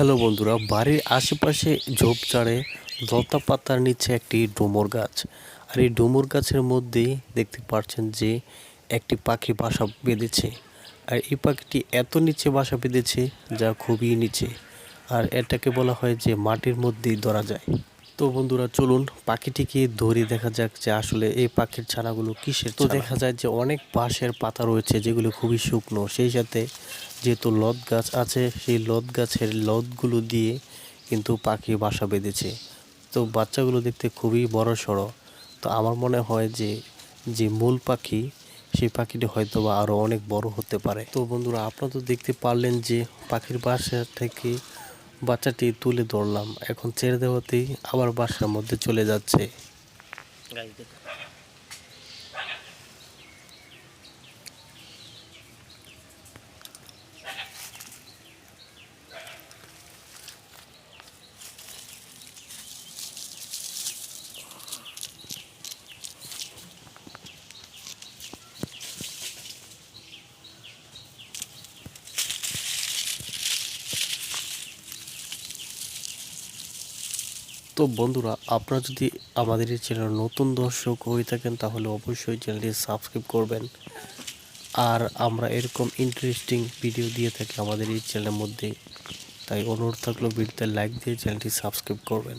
Hello বন্ধুরা, বাড়ির আশেপাশে ঝোপঝাড়ে লতা পাতার নিচে একটি ডুমুর গাছ। আর এই ডুমুর গাছের মধ্যে দেখতে পাচ্ছেন যে একটি পাখি বাসা বেঁধেছে। আর এই পাখিটি এত নিচে বাসা বেঁধেছে যা খুবই নিচে। আর এটাকে বলা হয় যে মাটির মধ্যেই ধরা যায়। তো বন্ধুরা চলুন পাখিটিকে ধরে দেখা যাক যে আসলে এই পাখির ছানাগুলো কিসের তো দেখা যায় যে অনেক বাঁশের পাতা রয়েছে যেগুলো খুবই শুকনো। সেই সাথে যেহেতু লত গাছ আছে সেই লত গাছের লতগুলো দিয়ে কিন্তু পাখি বাসা বেঁধেছে। তো বাচ্চাগুলো দেখতে খুবই বড় সড়ো তো আমার মনে হয় যে যে মূল পাখি সেই পাখিটি হয়তো বা আরও অনেক বড় হতে পারে। তো বন্ধুরা আপনারা তো দেখতে পারলেন যে পাখির বাসা থেকে বাচ্চাটি তুলে ধরলাম। এখন ছেড়ে দেওয়াতেই আবার বাসার মধ্যে চলে যাচ্ছে। তো বন্ধুরা, আপনারা যদি আমাদের এই চ্যানেল নতুন দর্শক হয়ে থাকেন, তাহলে অবশ্যই চ্যানেলটি সাবস্ক্রাইব করবেন। আর আমরা এরকম ইন্টারেস্টিং ভিডিও দিয়ে থাকি আমাদের এই চ্যানেলের মধ্যে। তাই অনুরোধ থাকল ভিডিওতে লাইক দিয়ে চ্যানেলটি সাবস্ক্রাইব করবেন।